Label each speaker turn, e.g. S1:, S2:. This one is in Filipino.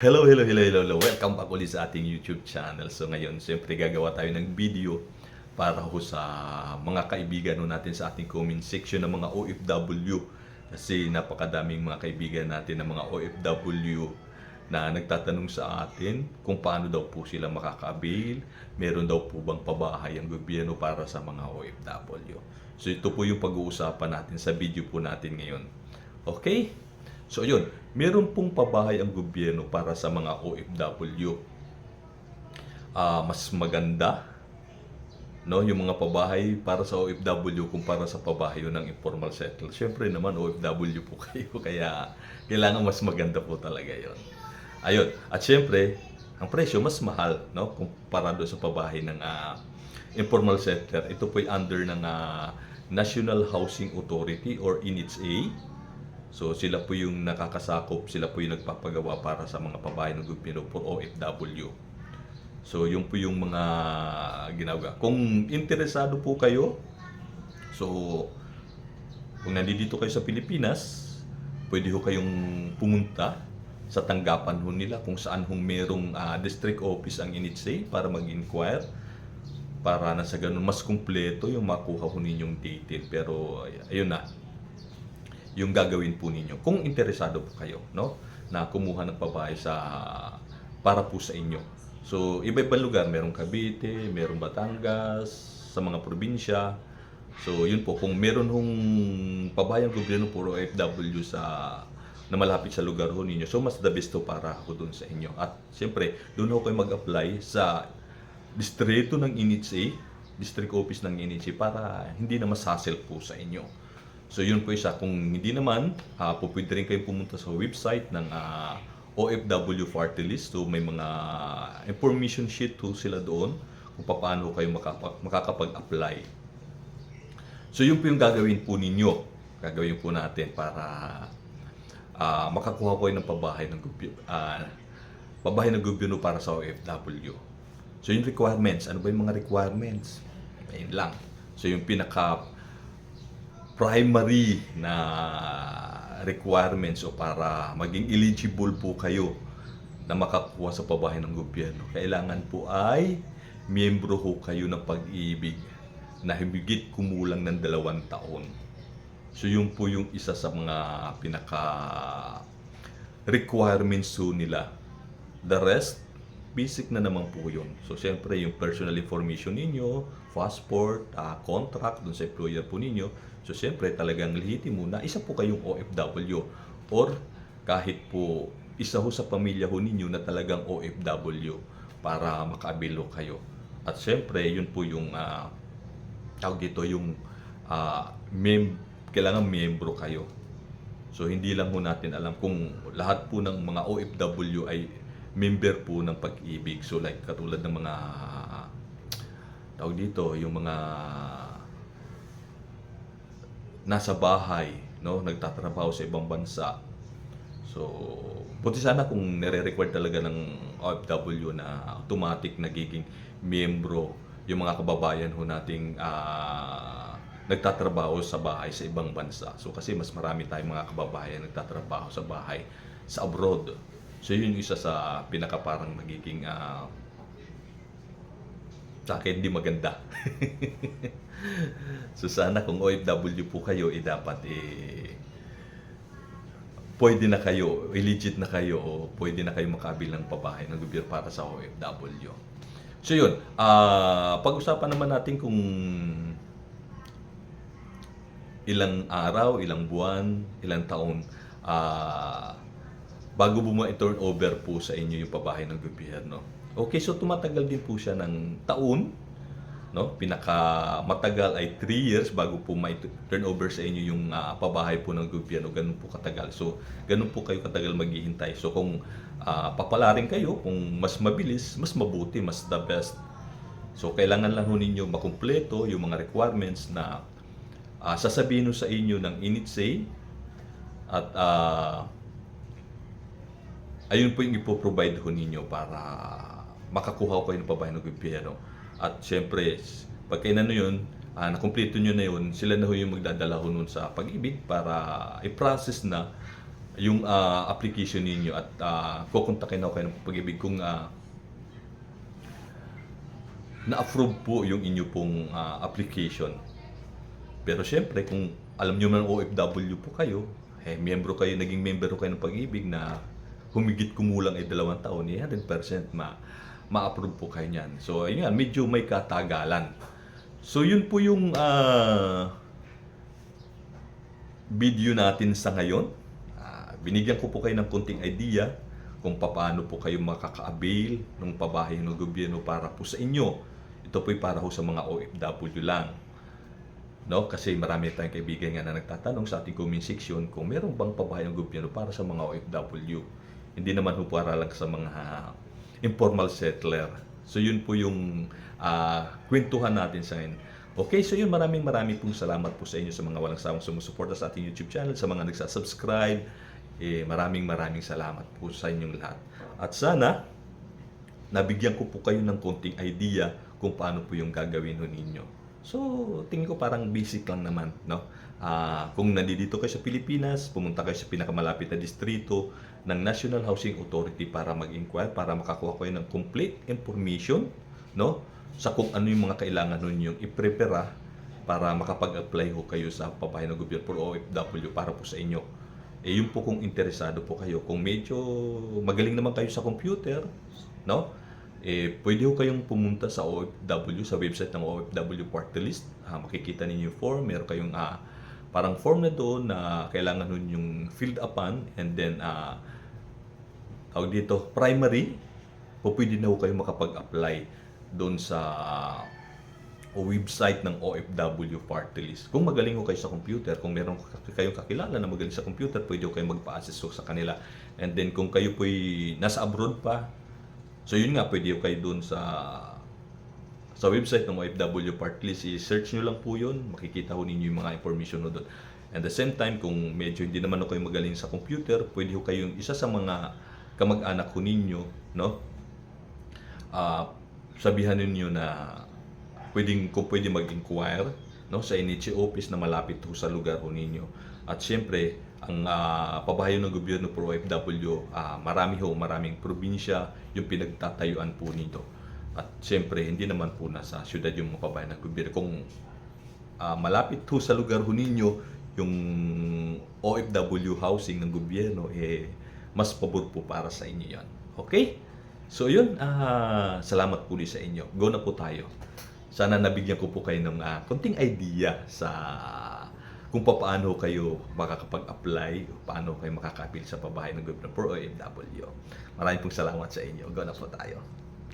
S1: Hello, hello, hello, hello, hello. Welcome back ulit sa ating YouTube channel. So ngayon, siyempre gagawa tayo ng video para ho sa mga kaibigan ho natin sa ating comment section ng mga OFW. Kasi napakadaming mga kaibigan natin ng mga OFW na nagtatanong sa atin kung paano daw po sila makaka-avail. Meron daw po bang pabahay ang gobyerno para sa mga OFW. So ito po yung pag-uusapan natin sa video po natin ngayon. Okay? So yun, meron pong pabahay ang gobyerno para sa mga OFW. Ah, mas maganda no yung mga pabahay para sa OFW kumpara sa pabahay ng informal settlers. Siyempre naman OFW po kayo kaya kailangan mas maganda po talaga 'yon. Ayun, at siyempre ang presyo mas mahal no kumpara doon sa pabahay ng ah, informal settler. Ito po ay under ng ah, National Housing Authority or NHA. So sila po yung nakakasakop, sila po yung nagpapagawa para sa mga pabahay ng gobyerno for OFW. So yun po yung mga ginagawa. Kung interesado po kayo, so kung nandito kayo sa Pilipinas, pwede ho kayong pumunta sa tanggapan ho nila kung saan ho merong ah, district office ang NHA para mag-inquire para na sa ganun mas kumpleto yung makuha ho ninyong detail. Pero ay- ayun na, yung gagawin po ninyo. Kung interesado po kayo, no? Na kumuha ng pabahay sa para po sa inyo. So, iba-ibang lugar, merong Cavite, merong Batangas, sa mga probinsya. So, yun po, kung meron hong pabayang gobyerno puro OFW sa na malapit sa lugar ho ninyo. So, mas the best to para ako doon sa inyo. At, siyempre, doon ho kayo mag-apply sa distrito ng NHA, district office ng NHA para hindi na mas hassle po sa inyo. So yun po isa. Kung hindi naman, uh, po pwede rin kayong pumunta sa website ng ah, OFW Party List. So may mga information sheet po sila doon kung paano kayo makakapag-apply. So yun po yung gagawin po ninyo. Gagawin po natin para ah, makakuha ko ng pabahay ng gobyerno, pabahay ng gobyerno para sa OFW. So yung requirements, ano ba yung mga requirements? Ayun lang. So yung pinaka primary na requirements o para maging eligible po kayo na makakuha sa pabahay ng gobyerno. Kailangan po ay miyembro ho kayo ng pag-ibig na higit kumulang ng dalawang taon. So yun po yung isa sa mga pinaka requirements nila. The rest, basic na naman po yun. So siyempre yung personal information ninyo, passport, ah, contract dun sa employer po ninyo. So siyempre talagang lehitimo na isa po kayong OFW or kahit po isa ho sa pamilya ho ninyo na talagang OFW para makaabilo kayo. At siyempre yun po yung ah, tawag dito yung ah, mem kailangan miyembro kayo. So hindi lang ho natin alam kung lahat po ng mga OFW ay member po ng pag-ibig. So like katulad ng mga tawag dito, yung mga nasa bahay, no, nagtatrabaho sa ibang bansa. So, buti sana kung nire-require talaga ng OFW na automatic nagiging miyembro yung mga kababayan ho nating ah, nagtatrabaho sa bahay sa ibang bansa. So kasi mas marami tayong mga kababayan nagtatrabaho sa bahay sa abroad. So yun yung isa sa pinaka parang nagiging ah, sa akin di maganda. so sana kung OFW po kayo, eh dapat eh pwede na kayo, legit na kayo o pwede na kayo makabil ng pabahay ng gobyerno para sa OFW. So yun, ah pag-usapan naman natin kung ilang araw, ilang buwan, ilang taon ah bago po ma-turn over po sa inyo yung pabahay ng gobyerno. Okay, so tumatagal din po siya ng taon, no? Pinaka matagal ay 3 years bago po ma-turn over sa inyo yung ah, pabahay po ng gobyerno. Ganun po katagal. So, ganun po kayo katagal maghihintay. So, kung ah, papalarin kayo, kung mas mabilis, mas mabuti, mas the best. So, kailangan lang ho ninyo makumpleto yung mga requirements na ah, sasabihin sa inyo ng INITSE at ah, ayun po yung ipoprovide ho ninyo para makakuha ko kayo ng pabahay ng gobyerno. At syempre, pag kayo na yun, ah, nakumpleto nyo na yun, sila na yung magdadala ho nun sa pag-ibig para i-process na yung ah, application ninyo at uh, kukontakin ako kayo ng pag-ibig kung ah, na-approve po yung inyo pong ah, application. Pero syempre, kung alam nyo man OFW po kayo, eh, miyembro kayo, naging member kayo ng pag-ibig na humigit kumulang ay dalawang taon, eh, 100% ma ma-approve po kayo niyan. So, ayun nga, medyo may katagalan. So, yun po yung ah, video natin sa ngayon. Ah, binigyan ko po kayo ng konting idea kung paano po kayo makaka-avail ng pabahay ng gobyerno para po sa inyo. Ito po para po sa mga OFW lang. No? Kasi marami tayong kaibigan nga na nagtatanong sa ating comment section kung meron bang pabahay ng gobyerno para sa mga OFW. Hindi naman po para lang sa mga informal settler. So yun po yung ah, kwentuhan natin sa ngayon. Okay, so yun maraming maraming pong salamat po sa inyo sa mga walang sawang sumusuporta sa ating YouTube channel, sa mga nagsasubscribe. Eh, maraming maraming salamat po sa inyong lahat. At sana, nabigyan ko po kayo ng konting idea kung paano po yung gagawin ho ninyo. So, tingin ko parang basic lang naman, no? Ah, kung nandito kayo sa Pilipinas, pumunta kayo sa pinakamalapit na distrito ng National Housing Authority para mag-inquire, para makakuha kayo ng complete information, no? Sa kung ano yung mga kailangan ninyong i-prepare para makapag-apply ho kayo sa pabahay ng gobyerno for OFW para po sa inyo. Eh, yun po kung interesado po kayo. Kung medyo magaling naman kayo sa computer, no? Eh, pwede ho kayong pumunta sa OFW, sa website ng OFW Party List. Ah, makikita ninyo yung form. Meron kayong ah, parang form na doon na kailangan nun yung filled upan and then ah, tawag dito, primary, po pwede na kayo makapag-apply doon sa o website ng OFW Party. Kung magaling ho kayo sa computer, kung meron kayong kakilala na magaling sa computer, pwede kayo magpa-assess ho sa kanila. And then kung kayo po'y nasa abroad pa, so yun nga, pwede kayo doon sa sa website ng OFW List, i-search nyo lang po yun, makikita ho ninyo yung mga information doon. And the same time, kung medyo hindi naman ho kayo magaling sa computer, pwede ho kayong isa sa mga kamag-anak ho ninyo, no? Ah, sabihan ninyo na pwedeng kung pwede mag-inquire no sa NHA office na malapit ho sa lugar ho ninyo. At siyempre, ang ah, pabahayo ng gobyerno pro OFW, ah, marami ho, maraming probinsya yung pinagtatayuan po nito. At siyempre, hindi naman po nasa syudad yung mga pabahay ng gobyerno. Kung ah, malapit ho sa lugar ho ninyo, yung OFW housing ng gobyerno, eh, mas pabor po para sa inyo yan. Okay? So yun, ah, salamat po sa inyo. Go na po tayo. Sana nabigyan ko po kayo ng ah, konting idea sa kung paano kayo makakapag-apply, paano kayo makakapil sa pabahay ng gobyerno for OFW. Maraming pong salamat sa inyo. Go na po tayo.